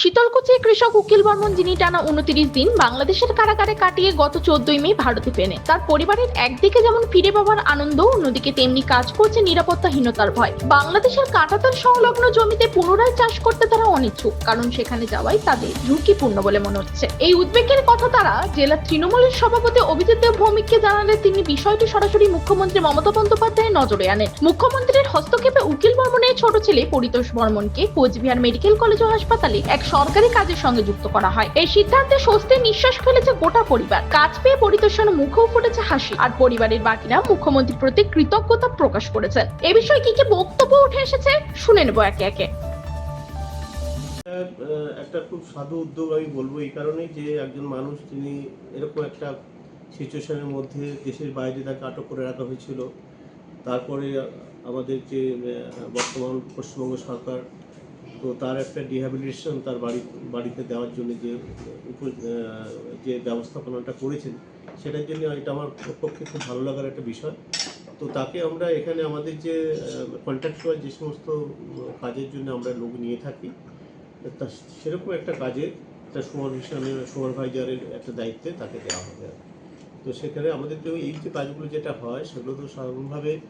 শীতলকুচি কৃষক উকিল বর্মন, যিনি টানা উনত্রিশ দিন বাংলাদেশের কারাগারে কাটিয়ে গত চোদ্দই মে ভারতে ফেনে তার পরিবারের একদিকে যেমন ফিরে পাওয়ার আনন্দ, অন্যদিকে তেমনি কাজ করছে নিরাপত্তাহীনতার ভয়। বাংলাদেশের কাটাতার সংলগ্ন জমিতে পুনরায় চাষ করতে তারা অনিচ্ছুক, কারণ সেখানে যাওয়াই তাদের ঝুঁকিপূর্ণ বলে মনে হচ্ছে। এই উদ্বেগের কথা তারা জেলা তৃণমূলের সভাপতি অভিজিৎ দেব ভৌমিককে জানালে তিনি বিষয়টি সরাসরি মুখ্যমন্ত্রী মমতা বন্দ্যোপাধ্যায়ের নজরে আনেন। মুখ্যমন্ত্রীর হস্তক্ষেপে উকিল বর্মনের ছোট ছেলে পরিতোষ বর্মনকে কোচবিহার মেডিকেল কলেজ ও হাসপাতালে এক সরকারি কাজের সঙ্গে যুক্ত করা হয়। এই সিদ্ধান্তে স্বস্তির নিঃশ্বাস ফেলেছে গোটা পরিবার। কাজ পেয়ে পরিতোষের মুখেও ফুটেছে হাসি। আর পরিবারের বাকিরা মুখ্যমন্ত্রীর প্রতি কৃতজ্ঞতা প্রকাশ করেছেন। এ বিষয়ে কি কি বক্তব্য উঠে এসেছে, শুনে নেব একে একে। একটা খুব সাধু উদ্যোগ আমি বলব এই কারণেই যে একজন মানুষ তিনি এরকম একটা সিচুয়েশনের মধ্যে দেশের বাইরে তাকে আটক করে রাখা হয়েছিল। তারপরে আমাদের যে বর্তমান পশ্চিমবঙ্গ সরকার তো তার একটা ডিহ্যাবিলিটেশন তার বাড়ি, বাড়িতে দেওয়ার জন্য যে যে ব্যবস্থাপনাটা করেছেন, সেটার জন্য এটা আমার পক্ষে খুব ভালো লাগার একটা বিষয় তো তাকে আমরা এখানে আমাদের যে কন্ট্রাক্টুয়াল যে সমস্ত কাজের জন্য আমরা লোক নিয়ে থাকি, তা সেরকম একটা কাজে একটা সুপারভিশনের সুপারভাইজারের একটা দায়িত্বে তাকে দেওয়া হবে আর। তো সেখানে আমাদের তো এই যে কাজগুলো যেটা হয় সেগুলো তো সাধারণভাবে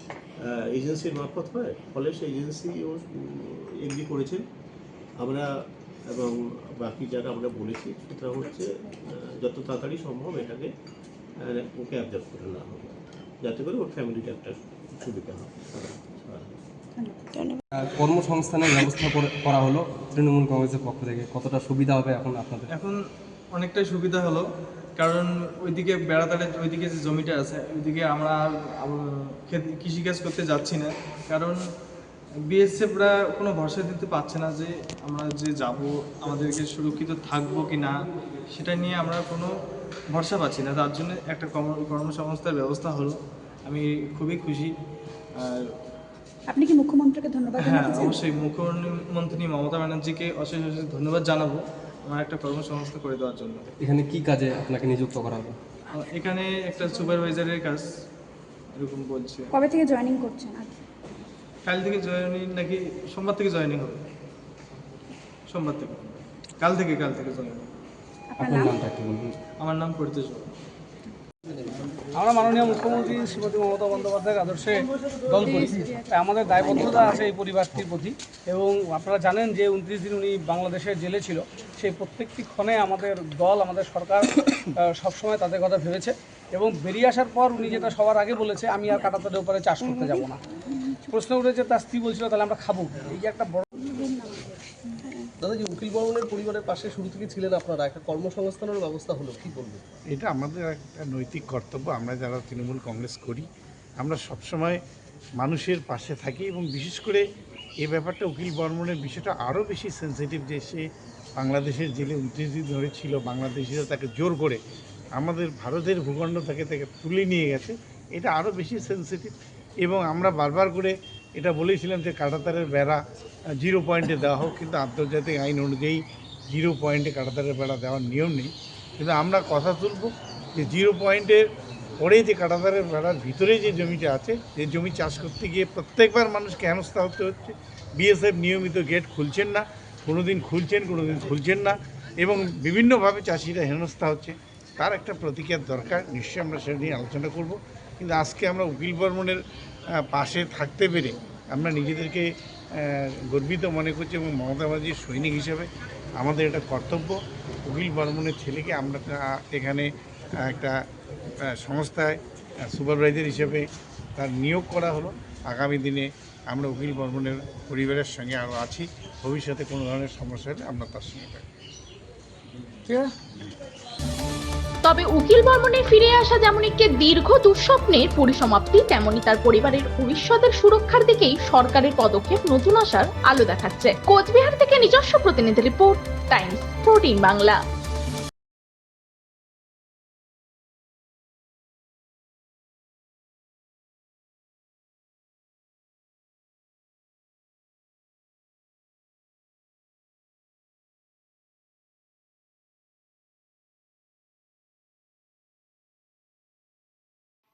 এজেন্সির মারফত হয়। ফলে সেই এজেন্সিও এগ্রি করেছেন। আমরা এবং বাকি যারা আমরা বলেছি সেটা হচ্ছে যত তাড়াতাড়ি সম্ভব এটাকে ওকে অ্যাবজর্ভ করে নেওয়া হবে। যাতে করে ওর ফ্যামিলিটা একটা সুবিধা হয়। কর্মসংস্থানের ব্যবস্থা করে- করা হলো তৃণমূল কংগ্রেসের পক্ষ থেকে। কতটা সুবিধা হবে এখন আপনাদের? এখন অনেকটাই সুবিধা হলো। কারণ ওইদিকে বেড়াতারের ওইদিকে যে জমিটা আছে ওইদিকে আমরা কৃষিকাজ করতে যাচ্ছি না। কারণ বিএসএফরা কোনো ভরসা দিতে পারছে না যে আমরা যে যাব আমাদেরকে সুরক্ষিত থাকব কি না সেটা নিয়ে আমরা কোনো ভরসা পাচ্ছি না। তার জন্য একটা কর্ম- কর্মসংস্থার ব্যবস্থা হলো। আমি খুবই খুশি। আর আপনি কি মুখ্যমন্ত্রীকে ধন্যবাদ হ্যাঁ অবশ্যই। মুখ্যমন্ত্রী মমতা ব্যানার্জিকে অশেষ অশেষ ধন্যবাদ জানাব। আমার একটা কর্মসংস্থা করে দেওয়ার জন্য। এখানে কি কাজে আপনাকে নিযুক্ত করা হবে? এখানে একটা সুপারভাইজারের কাজ এরকম বলছে। কবে থেকে জয়েনিং করছেন কাল থেকে জয়েনিং নাকি সোমবার থেকে জয়েনিং হবে? সোমবার থেকে। কাল থেকে কাল থেকে জয়েনিং আপনার আপনার নাম? নামটা কি বলুন? আমার নাম পরিতেশ। আমরা মাননীয় মুখ্যমন্ত্রী শ্রীমতী মমতা বন্দ্যোপাধ্যায়ের আদর্শে দল করি তাই আমাদের দায়বদ্ধতা আছে এই পরিবারটির প্রতি এবং আপনারা জানেন যে উনত্রিশ দিন উনি বাংলাদেশের জেলে ছিল। সেই প্রত্যেকটি ক্ষণে আমাদের দল, আমাদের সরকার সবসময় তাদের কথা ভেবেছে এবং বেরিয়ে আসার পর উনি যেটা সবার আগে বলেছে, আমি আর কাটাতারের উপরে চাষ করতে যাব না। প্রশ্ন উঠেছে, তার স্ত্রী বলছিল, তাহলে আমরা খাব। এই যে একটা বড় দাদা যে উকিল বর্মনের পরিবারের পাশে শুরু থেকে ছিলেন আপনারা। একটা কর্মসংস্থানের ব্যবস্থা হলো, কি বলবেন? এটা আমাদের একটা নৈতিক কর্তব্য। আমরা যারা তৃণমূল কংগ্রেস করি, আমরা সবসময় মানুষের পাশে থাকি এবং বিশেষ করে এ ব্যাপারটা উকিল বর্মনের বিষয়টা আরও বেশি সেন্সিটিভ যে সে বাংলাদেশের জেলে উনত্রিশ দিন ধরে ছিল বাংলাদেশিরা তাকে জোর করে আমাদের ভারতের ভূখণ্ড থেকে তাকে তুলে নিয়ে গেছে, এটা আরও বেশি সেন্সিটিভ এবং আমরা বারবার করে এটা বলেছিলাম যে কাঁটাতারের বেড়া জিরো পয়েন্টে দেওয়া হোক, কিন্তু আন্তর্জাতিক আইন অনুযায়ী জিরো পয়েন্টে কাঁটাতারের বেড়া দেওয়ার নিয়ম নেই। কিন্তু আমরা কথা তুলব যে জিরো পয়েন্টের পরে যে কাঁটাতারের বেড়ার ভিতরে যে জমিটা আছে, যে জমি চাষ করতে গিয়ে প্রত্যেকবার মানুষকে হেনস্থা হতে হচ্ছে। বিএসএফ নিয়মিত গেট খুলছেন না কোনো দিন খুলছেন কোনো দিন খুলছেন না, এবং বিভিন্নভাবে চাষিরা হেনস্থা হচ্ছে। তার একটা প্রতিক্রিয়ার দরকার, নিশ্চয়ই আমরা সেটা নিয়ে আলোচনা করব। কিন্তু আজকে আমরা উকিল বর্মনের পাশে থাকতে পেরে আমরা নিজেদেরকে গর্বিত মনে করছি এবং মমতা ব্যানার্জির সৈনিক হিসেবে আমাদের এটা কর্তব্য। উকিল বর্মনের ছেলেকে আমরা এখানে একটা সংস্থায় সুপারভাইজার হিসেবে তার নিয়োগ করা হলো। আগামী দিনে আমরা উকিল বর্মনের পরিবারের সঙ্গে আরও আছি। ভবিষ্যতে কোনো ধরনের সমস্যা হলে আমরা তার সঙ্গে থাকব। ঠিক আছে? তবে উকিল বর্মনের ফিরে আসা যেমন একটি দীর্ঘ দুঃস্বপ্নের পরিসমাপ্তি, তেমনি তার পরিবারের ভবিষ্যতের সুরক্ষার দিকেই সরকারের পদক্ষেপ নতুন আসার আলো দেখাচ্ছে। কোচবিহার থেকে নিজস্ব প্রতিনিধি রিপোর্ট, টাইমস, ফোরটিন বাংলা।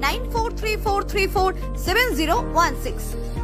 9434347016.